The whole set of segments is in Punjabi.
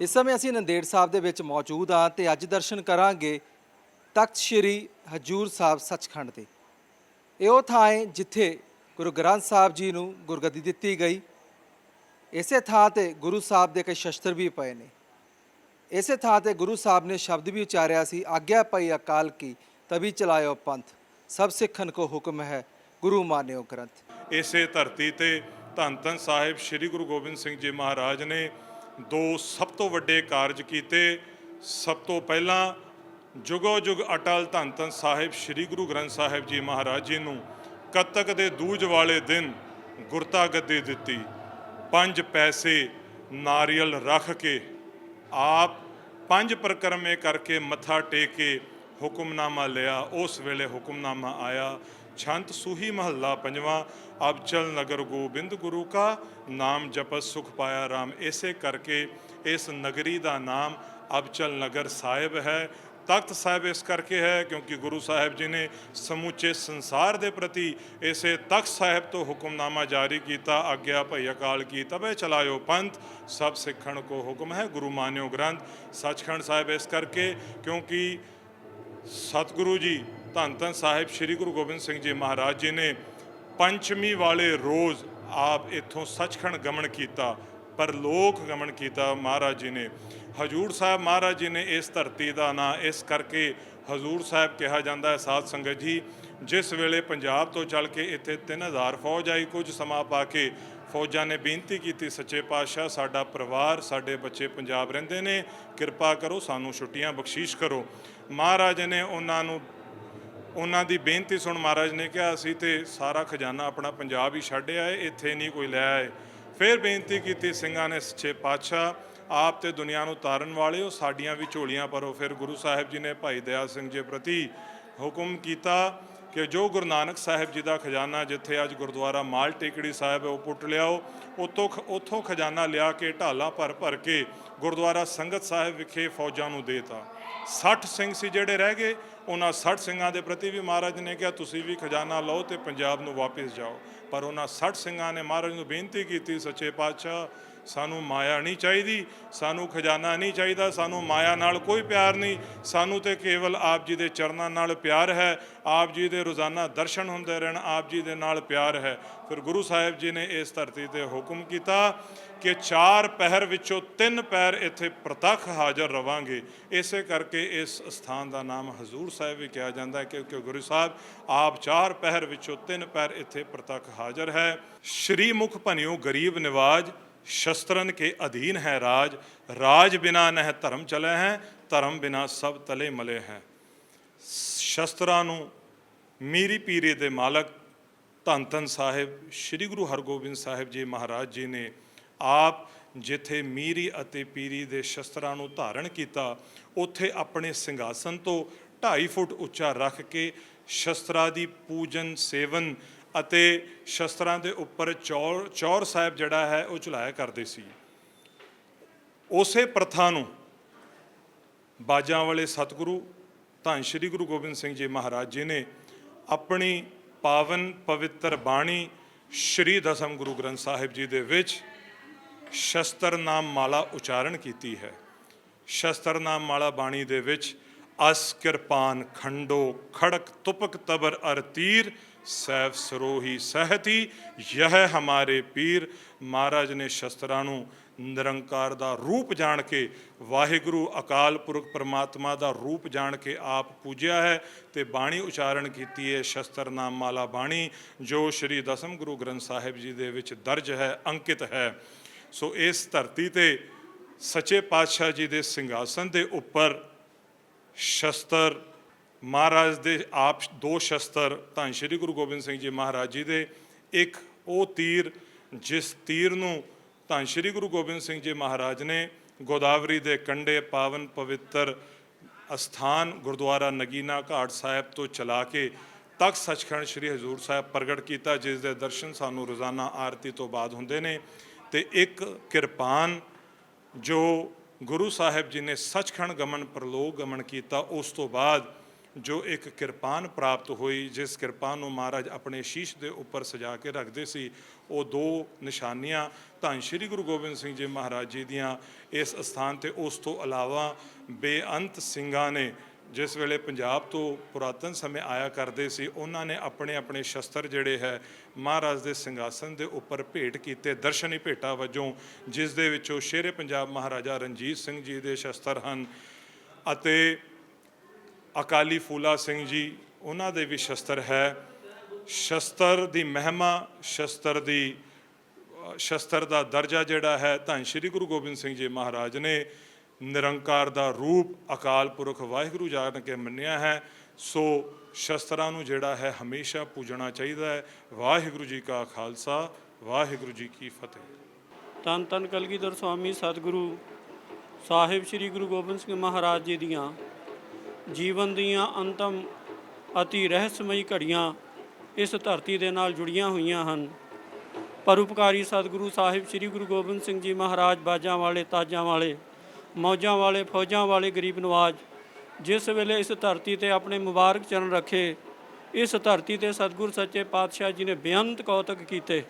ਇਸ ਸਮੇਂ ਅਸੀਂ ਨੰਦੇੜ ਸਾਹਿਬ ਦੇ ਵਿੱਚ ਮੌਜੂਦ ਹਾਂ ਤੇ ਅੱਜ ਦਰਸ਼ਨ ਕਰਾਂਗੇ ਤਖਤ ਸ੍ਰੀ ਹਜੂਰ ਸਾਹਿਬ ਸੱਚਖੰਡ ਦੇ ਇਹ ਉਹ ਥਾਂ ਹੈ ਜਿੱਥੇ ਗੁਰੂ ਗ੍ਰੰਥ ਸਾਹਿਬ ਜੀ ਨੂੰ ਗੁਰਗੱਦੀ ਦਿੱਤੀ ਗਈ। ਇਸੇ ਥਾਂ ਤੇ ਗੁਰੂ ਸਾਹਿਬ ਦੇ ਕਈ ਸ਼ਸਤਰ ਵੀ ਪਏ ਨੇ। ਇਸੇ ਥਾਂ ਤੇ ਗੁਰੂ ਸਾਹਿਬ ਨੇ ਸ਼ਬਦ ਵੀ ਉਚਾਰਿਆ ਸੀ, ਆਗਿਆ ਪਈ ਅਕਾਲ ਕੀ ਤਬੀ ਚਲਾਇਓ ਪੰਥ, ਸਭ ਸਿੱਖਨ ਕੋ ਹੁਕਮ ਹੈ, ਗੁਰੂ ਮਾਨਿਓ ਗ੍ਰੰਥ। ਇਸੇ ਧਰਤੀ ਤੇ ਧੰਨ ਧੰਨ ਸਾਹਿਬ ਸ੍ਰੀ ਗੁਰੂ ਗੋਬਿੰਦ ਸਿੰਘ ਜੀ ਮਹਾਰਾਜ ਨੇ ਦੋ ਸਭ ਤੋਂ ਵੱਡੇ ਕਾਰਜ ਕੀਤੇ। ਸਭ ਤੋਂ ਪਹਿਲਾਂ ਜੁਗੋ ਜੁਗ ਅਟਲ ਧੰਨ ਧੰਨ ਸਾਹਿਬ ਸ੍ਰੀ ਗੁਰੂ ਗ੍ਰੰਥ ਸਾਹਿਬ ਜੀ ਮਹਾਰਾਜ ਜੀ ਨੂੰ ਕੱਤਕ ਦੇ ਦੂਜ ਵਾਲੇ ਦਿਨ ਗੁਰਤਾ ਗੱਦੀ ਦਿੱਤੀ। ਪੰਜ ਪੈਸੇ ਨਾਰੀਅਲ ਰੱਖ ਕੇ ਆਪ ਪੰਜ ਪ੍ਰਕਰਮੇ ਕਰਕੇ ਮੱਥਾ ਟੇਕ ਕੇ ਹੁਕਮਨਾਮਾ ਲਿਆ। ਉਸ ਵੇਲੇ ਹੁਕਮਨਾਮਾ ਆਇਆ। ਛੰਤ ਸੂਹੀ ਮਹੱਲਾ ਪੰਜਵਾਂ ਅਬਚਲ ਨਗਰ ਗੋਬਿੰਦ ਗੁਰੂ ਕਾ ਨਾਮ ਜਪਤ ਸੁਖ ਪਾਇਆ RAM ਇਸੇ ਕਰਕੇ ਇਸ ਨਗਰੀ ਦਾ ਨਾਮ ਅਬਚਲ ਨਗਰ ਸਾਹਿਬ ਹੈ ਤਖਤ ਸਾਹਿਬ ਇਸ ਕਰਕੇ ਹੈ ਕਿਉਂਕਿ ਗੁਰੂ ਸਾਹਿਬ ਜੀ ਨੇ ਸਮੁੱਚੇ ਸੰਸਾਰ ਦੇ ਪ੍ਰਤੀ ਇਸੇ ਤਖਤ ਸਾਹਿਬ ਤੋਂ ਹੁਕਮਨਾਮਾ ਜਾਰੀ ਕੀਤਾ ਆਗਿਆ ਭਈ ਅਕਾਲ ਕੀ ਤਬੇ ਚਲਾਇਓ ਪੰਥ ਸਭ ਸਿੱਖਣ ਕੋ ਹੁਕਮ ਹੈ ਗੁਰੂ ਮਾਨਿਓ ਗ੍ਰੰਥ ਸੱਚਖੰਡ ਸਾਹਿਬ ਇਸ ਕਰਕੇ ਕਿਉਂਕਿ ਸਤਿਗੁਰੂ ਜੀ ਧੰਨ ਧੰਨ ਸਾਹਿਬ ਸ੍ਰੀ ਗੁਰੂ ਗੋਬਿੰਦ ਸਿੰਘ ਜੀ ਮਹਾਰਾਜ ਜੀ ਨੇ ਪੰਚਮੀ ਵਾਲੇ ਰੋਜ਼ ਆਪ ਇੱਥੋਂ ਸੱਚਖੰਡ ਗਮਨ ਕੀਤਾ ਪਰ ਲੋਕ ਗਮਨ ਕੀਤਾ ਮਹਾਰਾਜ ਜੀ ਨੇ। ਹਜੂਰ ਸਾਹਿਬ ਮਹਾਰਾਜ ਜੀ ਨੇ ਇਸ ਧਰਤੀ ਦਾ ਨਾਂ ਇਸ ਕਰਕੇ ਹਜੂਰ ਸਾਹਿਬ ਕਿਹਾ ਜਾਂਦਾ ਹੈ, ਸਾਧ ਸੰਗਤ ਜੀ, ਜਿਸ ਵੇਲੇ ਪੰਜਾਬ ਤੋਂ ਚੱਲ ਕੇ ਇੱਥੇ 3000 ਫੌਜ ਆਈ, ਕੁਝ ਸਮਾਂ ਪਾ ਕੇ ਫੌਜਾਂ ਨੇ ਬੇਨਤੀ ਕੀਤੀ, ਸੱਚੇ ਪਾਤਸ਼ਾਹ ਸਾਡਾ ਪਰਿਵਾਰ, ਸਾਡੇ ਬੱਚੇ ਪੰਜਾਬ ਰਹਿੰਦੇ ਨੇ, ਕਿਰਪਾ ਕਰੋ ਸਾਨੂੰ ਛੁੱਟੀਆਂ ਬਖਸ਼ੀਸ਼ ਕਰੋ। ਮਹਾਰਾਜ ਨੇ ਉਹਨਾਂ ਨੂੰ ਉਹਨਾਂ ਦੀ ਬੇਨਤੀ ਸੁਣ ਮਹਾਰਾਜ ਨੇ ਕਿਹਾ, ਅਸੀਂ ਤੇ ਸਾਰਾ ਖਜ਼ਾਨਾ ਆਪਣਾ ਪੰਜਾਬ ਹੀ ਛੱਡ ਆਏ, ਇੱਥੇ ਨਹੀਂ ਕੋਈ ਲੈ ਆਏ। ਫਿਰ ਬੇਨਤੀ ਕੀਤੀ ਸਿੰਘਾਂ ਨੇ, ਸੱਚੇ ਪਾਤਸ਼ਾਹ, ਆਪ ਤੇ ਦੁਨੀਆ ਨੂੰ ਤਾਰਨ ਵਾਲੇ ਹੋ ਸਾਡੀਆਂ ਵੀ ਝੋਲੀਆਂ ਭਰੋ। ਫਿਰ ਗੁਰੂ ਸਾਹਿਬ ਜੀ ਨੇ ਭਾਈ ਦਇਆ ਸਿੰਘ ਜੀ ਪ੍ਰਤੀ ਹੁਕਮ ਕੀਤਾ ਕਿ ਜੋ ਗੁਰੂ ਨਾਨਕ ਸਾਹਿਬ ਜੀ ਦਾ ਖਜ਼ਾਨਾ ਜਿੱਥੇ ਅੱਜ ਗੁਰਦੁਆਰਾ ਮਾਲ ਟੇਕੜੀ ਸਾਹਿਬ ਹੈ, ਉਹ ਪੁੱਟ ਲਿਆਓ। ਉਤੋਂ ਉਥੋਂ ਖਜ਼ਾਨਾ ਲਿਆ ਕੇ ਢਾਲਾਂ ਭਰ ਭਰ ਕੇ ਗੁਰਦੁਆਰਾ ਸੰਗਤ ਸਾਹਿਬ ਵਿਖੇ ਫੌਜਾਂ ਨੂੰ ਦੇਤਾ। 60 ਸਿੰਘ ਸੀ ਜਿਹੜੇ ਰਹਿ ਗਏ ਉਹਨਾਂ 60 ਸਿੰਘਾਂ ਦੇ ਪ੍ਰਤੀ ਵੀ ਮਹਾਰਾਜ ਨੇ ਕਿਹਾ, ਤੁਸੀਂ ਵੀ ਖਜ਼ਾਨਾ ਲਓ ਤੇ ਪੰਜਾਬ ਨੂੰ ਵਾਪਸ ਜਾਓ। ਪਰ ਉਹਨਾਂ 60 ਸਿੰਘਾਂ ਨੇ ਮਹਾਰਾਜ ਨੂੰ ਬੇਨਤੀ ਕੀਤੀ, ਸੱਚੇ ਪਾਤਸ਼ਾਹ, ਸਾਨੂੰ ਮਾਇਆ ਨਹੀਂ ਚਾਹੀਦੀ, ਸਾਨੂੰ ਖਜ਼ਾਨਾ ਨਹੀਂ ਚਾਹੀਦਾ, ਸਾਨੂੰ ਮਾਇਆ ਨਾਲ ਕੋਈ ਪਿਆਰ ਨਹੀਂ, ਸਾਨੂੰ ਤੇ ਕੇਵਲ ਆਪ ਜੀ ਦੇ ਚਰਨਾਂ ਨਾਲ ਪਿਆਰ ਹੈ। ਆਪ ਜੀ ਦੇ ਰੋਜ਼ਾਨਾ ਦਰਸ਼ਨ ਹੁੰਦੇ ਰਹਿਣ, ਆਪ ਜੀ ਦੇ ਨਾਲ ਪਿਆਰ ਹੈ। ਫਿਰ ਗੁਰੂ ਸਾਹਿਬ ਜੀ ਨੇ ਇਸ ਧਰਤੀ ਤੇ ਹੁਕਮ ਕੀਤਾ ਕਿ ਚਾਰ ਪਹਿਰ ਵਿੱਚੋਂ ਤਿੰਨ ਪੈਰ ਇੱਥੇ ਪ੍ਰਤੱਖ ਹਾਜ਼ਰ ਰਵਾਂਗੇ। ਇਸੇ ਕਰਕੇ ਇਸ ਸਥਾਨ ਦਾ ਨਾਮ ਹਜ਼ੂਰ ਸਾਹਿਬ ਵੀ ਕਿਹਾ ਜਾਂਦਾ ਹੈ, ਕਿਉਂਕਿ ਗੁਰੂ ਸਾਹਿਬ ਆਪ ਚਾਰ ਪਹਿਰ ਵਿੱਚੋਂ ਤਿੰਨ ਪੈਰ ਇੱਥੇ ਪ੍ਰਤੱਖ ਹਾਜ਼ਰ ਹੈ। ਸ਼੍ਰੀ ਮੁਖ ਭਨਿਓ ਗਰੀਬ ਨਿਵਾਜ, ਸ਼ਸਤਰਨ ਕੇ ਅਧੀਨ ਹੈ ਰਾਜ ਰਾਜ ਬਿਨਾ ਨਹਿ ਧਰਮ ਚਲੇ ਹੈ, ਧਰਮ ਬਿਨਾ ਸਭ ਤਲੇ ਮਲੇ ਹੈ। ਸ਼ਸਤਰਾਂ ਨੂੰ ਮੀਰੀ ਪੀਰੇ ਦੇ ਮਾਲਕ ਧੰਨ ਧੰਨ ਸਾਹਿਬ, ਸ੍ਰੀ ਗੁਰੂ ਹਰਗੋਬਿੰਦ ਸਾਹਿਬ ਜੀ ਮਹਾਰਾਜ ਜੀ ਨੇ ਆਪ ਜਿੱਥੇ ਮੀਰੀ ਅਤੇ ਪੀਰੀ ਦੇ ਸ਼ਸਤਰਾਂ ਨੂੰ ਧਾਰਨ ਕੀਤਾ, ਉੱਥੇ ਆਪਣੇ ਸਿੰਘਾਸਨ ਤੋਂ 2.5 ਫੁੱਟ ਉੱਚਾ ਰੱਖ ਕੇ ਸ਼ਸਤਰਾਂ ਦੀ ਪੂਜਨ, ਸੇਵਨ ਅਤੇ ਸ਼ਸਤਰਾਂ ਦੇ ਉੱਪਰ ਚੌਰ ਚੌਰ ਸਾਹਿਬ ਜਿਹੜਾ ਹੈ ਉਹ ਚਲਾਇਆ ਕਰਦੇ ਸੀ। ਉਸੇ ਪ੍ਰਥਾ ਨੂੰ ਬਾਜਾਂ ਵਾਲੇ ਸਤਿਗੁਰੂ ਧੰਨ ਸ਼੍ਰੀ ਗੁਰੂ ਗੋਬਿੰਦ ਸਿੰਘ ਜੀ ਮਹਾਰਾਜ ਜੀ ਨੇ ਆਪਣੀ ਪਾਵਨ ਪਵਿੱਤਰ ਬਾਣੀ ਸ਼੍ਰੀ ਦਸਮ ਗੁਰੂ ਗ੍ਰੰਥ ਸਾਹਿਬ ਜੀ ਦੇ ਵਿੱਚ ਸ਼ਸਤਰ ਨਾਮ ਮਾਲਾ ਉਚਾਰਨ ਕੀਤੀ ਹੈ। ਸ਼ਸਤਰ ਨਾਮ ਮਾਲਾ ਬਾਣੀ ਦੇ ਵਿੱਚ, ਅਸ ਕਿਰਪਾਨ ਖੰਡੋ ਖੜਕ ਤੁਪਕ ਤਬਰ ਅਰ ਤੀਰ ਸੈਫ ਸਰੋਹੀ ਸਹਤੀ, ਯਹ ਹਮਾਰੇ ਪੀਰ। ਮਹਾਰਾਜ ਨੇ ਸ਼ਸਤਰਾਂ ਨੂੰ ਨਿਰੰਕਾਰ ਦਾ ਰੂਪ ਜਾਣ ਕੇ, ਵਾਹਿਗੁਰੂ ਅਕਾਲ ਪੁਰਖ ਪਰਮਾਤਮਾ ਦਾ ਰੂਪ ਜਾਣ ਕੇ ਆਪ ਪੂਜਿਆ ਹੈ ਤੇ ਬਾਣੀ ਉਚਾਰਨ ਕੀਤੀ ਹੈ ਸ਼ਸਤਰ ਨਾਮ ਮਾਲਾ ਬਾਣੀ, ਜੋ ਸ਼੍ਰੀ ਦਸਮ ਗੁਰੂ ਗ੍ਰੰਥ ਸਾਹਿਬ ਜੀ ਦੇ ਵਿੱਚ ਦਰਜ ਹੈ, ਅੰਕਿਤ ਹੈ। ਸੋ ਇਸ ਧਰਤੀ ਤੇ ਸੱਚੇ ਪਾਤਸ਼ਾਹ ਜੀ ਦੇ ਸਿੰਘਾਸਨ ਦੇ ਉੱਪਰ ਸ਼ਸਤਰ ਮਹਾਰਾਜ ਦੇ ਆਪ ਦੋ ਸ਼ਸਤਰ ਧੰਨ ਸ਼੍ਰੀ ਗੁਰੂ ਗੋਬਿੰਦ ਸਿੰਘ ਜੀ ਮਹਾਰਾਜ ਜੀ ਦੇ, ਇੱਕ ਉਹ ਤੀਰ ਜਿਸ ਤੀਰ ਨੂੰ ਧੰਨ ਸ਼੍ਰੀ ਗੁਰੂ ਗੋਬਿੰਦ ਸਿੰਘ ਜੀ ਮਹਾਰਾਜ ਨੇ ਗੋਦਾਵਰੀ ਦੇ ਕੰਢੇ ਪਾਵਨ ਪਵਿੱਤਰ ਅਸਥਾਨ ਗੁਰਦੁਆਰਾ ਨਗੀਨਾ ਘਾਟ ਸਾਹਿਬ ਤੋਂ ਚਲਾ ਕੇ ਤਖਤ ਸੱਚਖੰਡ ਸ੍ਰੀ ਹਜ਼ੂਰ ਸਾਹਿਬ ਪ੍ਰਗਟ ਕੀਤਾ, ਜਿਸ ਦੇ ਦਰਸ਼ਨ ਸਾਨੂੰ ਰੋਜ਼ਾਨਾ ਆਰਤੀ ਤੋਂ ਬਾਅਦ ਹੁੰਦੇ ਨੇ। ਤੇ ਇੱਕ ਕਿਰਪਾਨ ਜੋ ਗੁਰੂ ਸਾਹਿਬ ਜੀ ਨੇ ਸੱਚਖੰਡ ਗਮਨ ਪ੍ਰਲੋਕ ਗਮਨ ਕੀਤਾ, ਉਸ ਤੋਂ ਬਾਅਦ ਜੋ ਇੱਕ ਕਿਰਪਾਨ ਪ੍ਰਾਪਤ ਹੋਈ, ਜਿਸ ਕਿਰਪਾਨ ਨੂੰ ਮਹਾਰਾਜ ਆਪਣੇ ਸ਼ੀਸ਼ ਦੇ ਉੱਪਰ ਸਜਾ ਕੇ ਰੱਖਦੇ ਸੀ, ਉਹ ਦੋ ਨਿਸ਼ਾਨੀਆਂ ਧੰਨ ਸ਼੍ਰੀ ਗੁਰੂ ਗੋਬਿੰਦ ਸਿੰਘ ਜੀ ਮਹਾਰਾਜ ਜੀ ਦੀਆਂ ਇਸ ਸਥਾਨ ਤੇ। ਉਸ ਤੋਂ ਇਲਾਵਾ ਬੇਅੰਤ ਸਿੰਘਾਂ ਨੇ ਜਿਸ ਵੇਲੇ ਪੰਜਾਬ ਤੋਂ ਪੁਰਾਤਨ ਸਮੇਂ ਆਇਆ ਕਰਦੇ ਸੀ, ਉਹਨਾਂ ਨੇ ਆਪਣੇ ਆਪਣੇ ਸ਼ਸਤਰ ਜਿਹੜੇ ਹੈ, ਮਹਾਰਾਜ ਦੇ ਸਿੰਘਾਸਨ ਦੇ ਉੱਪਰ ਭੇਟ ਕੀਤੇ, ਦਰਸ਼ਨੀ ਭੇਟਾ ਵਜੋਂ, ਜਿਸ ਦੇ ਵਿੱਚੋਂ ਸ਼ੇਰੇ ਪੰਜਾਬ ਮਹਾਰਾਜਾ ਰਣਜੀਤ ਸਿੰਘ ਜੀ ਦੇ ਸ਼ਸਤਰ ਹਨ ਅਤੇ ਅਕਾਲੀ ਫੂਲਾ ਸਿੰਘ ਜੀ, ਉਹਨਾਂ ਦੇ ਵੀ ਸ਼ਸਤਰ ਹੈ। ਸ਼ਸਤਰ ਦੀ ਮਹਿਮਾ, ਸ਼ਸਤਰ ਦੀ ਸ਼ਸਤਰ ਦਾ ਦਰਜਾ ਜਿਹੜਾ ਹੈ, ਧੰਨ ਸ਼੍ਰੀ ਗੁਰੂ ਗੋਬਿੰਦ ਸਿੰਘ ਜੀ ਮਹਾਰਾਜ ਨੇ ਨਿਰੰਕਾਰ ਦਾ ਰੂਪ ਅਕਾਲ ਪੁਰਖ ਵਾਹਿਗੁਰੂ ਜਾਣ ਕੇ ਮੰਨਿਆ ਹੈ, ਸੋ ਸ਼ਸਤਰਾਂ ਨੂੰ ਜਿਹੜਾ ਹੈ ਹਮੇਸ਼ਾ ਪੂਜਣਾ ਚਾਹੀਦਾ ਹੈ। ਵਾਹਿਗੁਰੂ ਜੀ ਕਾ ਖਾਲਸਾ, ਵਾਹਿਗੁਰੂ ਜੀ ਕੀ ਫਤਿਹ। ਧੰਨ ਧੰਨ ਕਲਗੀਧਰ ਸਵਾਮੀ ਸਤਿਗੁਰੂ ਸਾਹਿਬ ਸ੍ਰੀ ਗੁਰੂ ਗੋਬਿੰਦ ਸਿੰਘ ਮਹਾਰਾਜ ਜੀ ਦੀਆਂ ਜੀਵਨ ਦੀਆਂ ਅੰਤਮ ਅਤੀ ਰਹੱਸਮਈ ਘੜੀਆਂ ਇਸ ਧਰਤੀ ਦੇ ਨਾਲ ਜੁੜੀਆਂ ਹੋਈਆਂ ਹਨ। ਪਰਉਪਕਾਰੀ ਸਤਿਗੁਰੂ ਸਾਹਿਬ ਸ੍ਰੀ ਗੁਰੂ ਗੋਬਿੰਦ ਸਿੰਘ ਜੀ ਮਹਾਰਾਜ ਬਾਜਾਂ ਵਾਲੇ, ਤਾਜਾਂ ਵਾਲੇ ਮੌਜਾਂ ਵਾਲੇ, ਫੌਜਾਂ ਵਾਲੇ ਗਰੀਬ ਨਵਾਜ, ਜਿਸ ਵੇਲੇ ਇਸ ਧਰਤੀ ਤੇ ਆਪਣੇ ਮੁਬਾਰਕ ਚਰਨ ਰੱਖੇ, ਇਸ ਧਰਤੀ ਤੇ ਸਤਿਗੁਰ ਸੱਚੇ ਪਾਤਸ਼ਾਹ ਜੀ ਨੇ ਬੇਅੰਤ ਕੌਤਕ ਕੀਤੇ।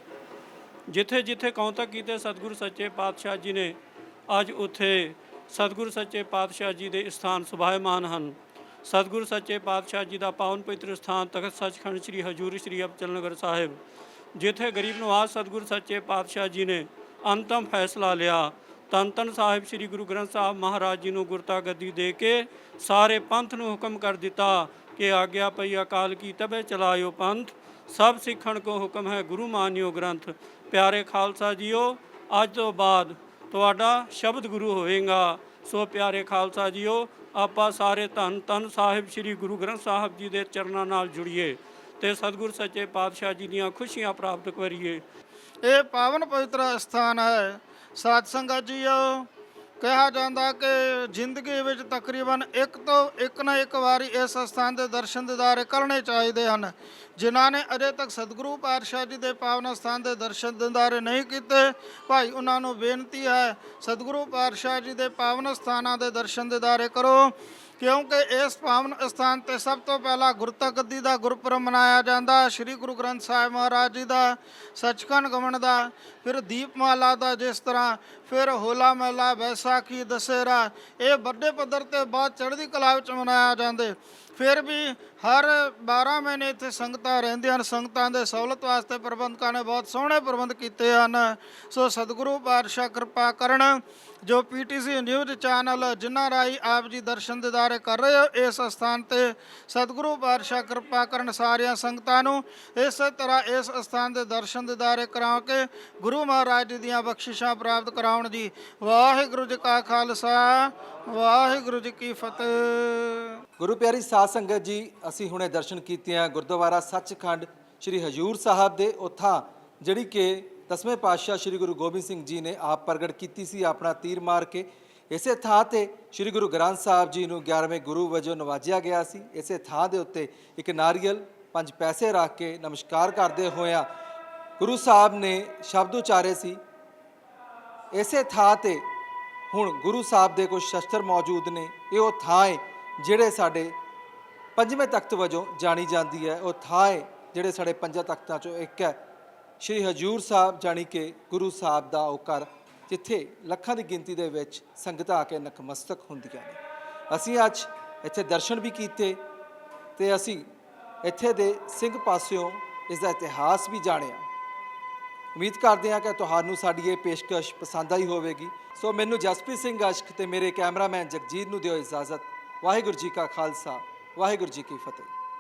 ਜਿੱਥੇ ਜਿੱਥੇ ਕੌਤਕ ਕੀਤੇ, ਸਤਿਗੁਰੂ ਸੱਚੇ ਪਾਤਸ਼ਾਹ ਜੀ ਨੇ, ਅੱਜ ਉੱਥੇ ਸਤਿਗੁਰੂ ਸੱਚੇ ਪਾਤਸ਼ਾਹ ਜੀ ਦੇ ਸਥਾਨ ਸੁਭਾਇਮਾਨ ਹਨ। ਸਤਿਗੁਰੂ ਸੱਚੇ ਪਾਤਸ਼ਾਹ ਜੀ ਦਾ ਪਾਵਨ ਪਵਿੱਤਰ ਸਥਾਨ ਤਖਤ ਸੱਚਖੰਡ ਸ੍ਰੀ ਹਜੂਰ ਸ੍ਰੀ ਅਬਚਲ ਨਗਰ ਸਾਹਿਬ, ਜਿੱਥੇ ਗਰੀਬ ਨਵਾਜ਼, ਸਤਿਗੁਰੂ ਸੱਚੇ ਪਾਤਸ਼ਾਹ ਜੀ ਨੇ ਅੰਤਮ ਫੈਸਲਾ ਲਿਆ ਤਨ ਤਨ ਸਾਹਿਬ ਸ੍ਰੀ ਗੁਰੂ ਗ੍ਰੰਥ ਸਾਹਿਬ ਮਹਾਰਾਜ ਜੀ ਨੂੰ ਗੁਰਤਾ ਗੱਦੀ ਦੇ ਕੇ ਸਾਰੇ ਪੰਥ ਨੂੰ ਹੁਕਮ ਕਰ ਦਿੱਤਾ ਕਿ ਆਗਿਆ ਪਈ ਅਕਾਲ ਕੀ ਤਬੇ ਚਲਾਇਓ ਪੰਥ। ਸਭ ਸਿੱਖਣ ਕੋ ਹੁਕਮ ਹੈ ਗੁਰੂ ਮਾਨਿਓ ਗ੍ਰੰਥ। ਪਿਆਰੇ ਖਾਲਸਾ ਜੀਓ, ਅੱਜ ਤੋਂ ਬਾਅਦ ਤੁਹਾਡਾ ਸ਼ਬਦ ਗੁਰੂ ਹੋਵੇਗਾ। ਸੋ ਪਿਆਰੇ ਖਾਲਸਾ ਜੀਓ, ਆਪਾਂ ਸਾਰੇ ਧੰਨ ਧੰਨ ਸਾਹਿਬ ਸ੍ਰੀ ਗੁਰੂ ਗ੍ਰੰਥ ਸਾਹਿਬ ਜੀ ਦੇ ਚਰਨਾਂ ਨਾਲ ਜੁੜੀਏ ਤੇ ਸਤਿਗੁਰ ਸੱਚੇ ਪਾਤਸ਼ਾਹ ਜੀ ਦੀਆਂ ਖੁਸ਼ੀਆਂ ਪ੍ਰਾਪਤ ਕਰੀਏ। ਇਹ ਪਾਵਨ ਪਵਿੱਤਰ ਸਥਾਨ ਹੈ। ਸਾਧ ਸੰਗਤ ਜੀਓ, ਕਿਹਾ ਜਾਂਦਾ ਕਿ ਜ਼ਿੰਦਗੀ ਵਿੱਚ ਤਕਰੀਬਨ ਇੱਕ ਤੋਂ ਇੱਕ ਨਾ ਇੱਕ ਵਾਰੀ ਇਸ ਸਥਾਨ ਦੇ ਦਰਸ਼ਨ ਦਿਦਾਰੇ ਕਰਨੇ ਚਾਹੀਦੇ ਹਨ। ਜਿਨ੍ਹਾਂ ਨੇ ਅਜੇ ਤੱਕ ਸਤਿਗੁਰੂ ਪਾਤਸ਼ਾਹ ਜੀ ਦੇ ਪਾਵਨ ਸਥਾਨ ਦੇ ਦਰਸ਼ਨ ਦਿਦਾਰੇ ਨਹੀਂ ਕੀਤੇ, ਭਾਈ ਉਹਨਾਂ ਨੂੰ ਬੇਨਤੀ ਹੈ, ਸਤਿਗੁਰੂ ਪਾਤਸ਼ਾਹ ਜੀ ਦੇ ਪਾਵਨ ਸਥਾਨਾਂ ਦੇ ਦਰਸ਼ਨ ਦਿਦਾਰੇ ਕਰੋ। ਕਿਉਂਕਿ ਇਸ ਪਾਵਨ ਅਸਥਾਨ ਤੇ ਸਭ ਤੋਂ ਪਹਿਲਾਂ ਗੁਰਤਾ ਗੱਦੀ ਦਾ ਗੁਰਪੁਰਬ ਮਨਾਇਆ ਜਾਂਦਾ, ਸ੍ਰੀ ਗੁਰੂ ਗ੍ਰੰਥ ਸਾਹਿਬ ਮਹਾਰਾਜ ਜੀ ਦਾ ਸੱਚਖੰਡ ਗਮਨ ਦਾ, ਫਿਰ ਦੀਪਮਾਲਾ ਦਾ ਜਿਸ ਤਰ੍ਹਾਂ, ਫਿਰ ਹੋਲਾ ਮਹੱਲਾ ਵੈਸਾਖੀ ਦਸਹਿਰਾ, ਇਹ ਵੱਡੇ ਪੱਧਰ ਤੇ ਬਾਅਦ ਚੜ੍ਹਦੀ ਕਲਾ ਵਿੱਚ ਮਨਾਇਆ ਜਾਂਦੇ। ਫਿਰ ਵੀ ਹਰ 12 ਮਹੀਨੇ ਇੱਥੇ ਸੰਗਤਾਂ ਰਹਿੰਦੀਆਂ ਹਨ। ਸੰਗਤਾਂ ਦੇ ਸਹੂਲਤ ਵਾਸਤੇ ਪ੍ਰਬੰਧਕਾਂ ਨੇ ਬਹੁਤ ਸੋਹਣੇ ਪ੍ਰਬੰਧ ਕੀਤੇ ਹਨ। ਸੋ ਸਤਿਗੁਰੂ ਪਾਤਸ਼ਾਹ ਕਿਰਪਾ ਕਰਨ ਜੋ ਪੀਟੀਸੀ ਨਿਊਜ਼ ਚੈਨਲ ਜਿਨ੍ਹਾਂ ਰਾਹੀਂ ਆਪ ਜੀ ਦਰਸ਼ਨ ਦਿਦਾਰੇ ਕਰ ਰਹੇ ਹੋ, ਇਸ ਸਥਾਨ ਤੇ ਸਤਿਗੁਰੂ ਪਾਤਸ਼ਾਹ ਕਿਰਪਾ ਕਰਨ ਸਾਰੀਆਂ ਸੰਗਤਾਂ ਨੂੰ। ਇਸੇ ਤਰ੍ਹਾਂ ਇਸ ਸਥਾਨ ਦੇ ਦਰਸ਼ਨ ਦਿਦਾਰੇ ਕਰਾ ਕੇ ਗੁਰੂ ਮਹਾਰਾਜ ਜੀ ਦੀਆਂ ਬਖਸ਼ਿਸ਼ਾਂ ਪ੍ਰਾਪਤ ਕਰਾਉਣ ਜੀ ਵਾਹਿਗੁਰੂ ਜੀ ਕਾ ਖਾਲਸਾ, ਵਾਹਿਗੁਰੂ ਜੀ ਕੀ ਫਤਿਹ। ਗੁਰੂ ਪਿਆਰੀ ਸਾਧ ਸੰਗਤ ਜੀ, ਅਸੀਂ ਹੁਣੇ ਦਰਸ਼ਨ ਕੀਤੇ ਆ ਗੁਰਦੁਆਰਾ ਸੱਚਖੰਡ ਸ੍ਰੀ ਹਜੂਰ ਸਾਹਿਬ ਦੇ ਉਥਾਂ ਜਿਹੜੀ ਕਿ ਦਸਵੇਂ ਪਾਤਸ਼ਾਹ ਸ੍ਰੀ ਗੁਰੂ ਗੋਬਿੰਦ ਸਿੰਘ ਜੀ ਨੇ ਆਪ ਪ੍ਰਗਟ ਕੀਤੀ ਸੀ, ਆਪਣਾ ਤੀਰ ਮਾਰ ਕੇ। ਇਸੇ ਥਾਂ ਤੇ ਸ੍ਰੀ ਗੁਰੂ ਗ੍ਰੰਥ ਸਾਹਿਬ ਜੀ ਨੂੰ 11ਵੇਂ ਗੁਰੂ ਵਜੋਂ ਨਵਾਜਿਆ ਗਿਆ ਸੀ। ਇਸੇ ਥਾਂ ਦੇ ਉੱਤੇ ਇੱਕ ਨਾਰੀਅਲ ਪੰਜ ਪੈਸੇ ਰੱਖ ਕੇ ਨਮਸਕਾਰ ਕਰਦੇ ਹੋਇਆ ਗੁਰੂ ਸਾਹਿਬ ਨੇ ਸ਼ਬਦ ਉਚਾਰੇ ਸੀ। ਇਸੇ ਥਾਂ ਤੇ ਹੁਣ ਗੁਰੂ ਸਾਹਿਬ ਦੇ ਕੁਝ ਸ਼ਸਤਰ ਮੌਜੂਦ ਨੇ। ਇਹ ਉਹ ਥਾਂ ਹੈ ਜਿਹੜੇ ਸਾਡੇ ਪੰਜਵੇਂ ਤਖਤ ਵਜੋਂ ਜਾਣੀ ਜਾਂਦੀ ਹੈ। ਉਹ ਥਾਂ ਹੈ ਜਿਹੜੇ ਸਾਡੇ ਪੰਜਾਂ ਤਖਤਾਂ ਚੋਂ ਇੱਕ ਹੈ। ਸ਼੍ਰੀ ਹਜੂਰ ਸਾਹਿਬ ਜਾਣੀ ਕਿ ਗੁਰੂ ਸਾਹਿਬ ਦਾ ਉਹ ਘਰ, ਜਿੱਥੇ ਲੱਖਾਂ ਦੀ ਗਿਣਤੀ ਦੇ ਵਿੱਚ ਸੰਗਤਾਂ ਆ ਕੇ ਨਕਮਸਤਕ ਹੁੰਦੀਆਂ ਨੇ। ਅਸੀਂ ਅੱਜ ਇੱਥੇ ਦਰਸ਼ਨ ਵੀ ਕੀਤੇ ਤੇ ਅਸੀਂ ਇੱਥੇ ਦੇ ਸਿੰਘ ਪਾਸਿਓਂ ਇਸ ਦਾ ਇਤਿਹਾਸ ਵੀ ਜਾਣਿਆ। ਉਮੀਦ ਕਰਦੇ ਹਾਂ ਕਿ ਤੁਹਾਨੂੰ ਸਾਡੀ ਇਹ ਪੇਸ਼ਕਸ਼ ਪਸੰਦ ਆਈ ਹੋਵੇਗੀ। ਸੋ ਮੈਨੂੰ ਜਸਪ੍ਰੀਤ ਸਿੰਘ ਅਸ਼ਕ ਤੇ ਮੇਰੇ ਕੈਮਰਾਮੈਨ ਜਗਜੀਤ ਨੂੰ ਦਿਓ ਇਜਾਜ਼ਤ। ਵਾਹਿਗੁਰੂ ਜੀ ਕਾ ਖਾਲਸਾ। ਵਾਹਿਗੁਰੂ ਜੀ ਕੀ ਫਤਿਹ।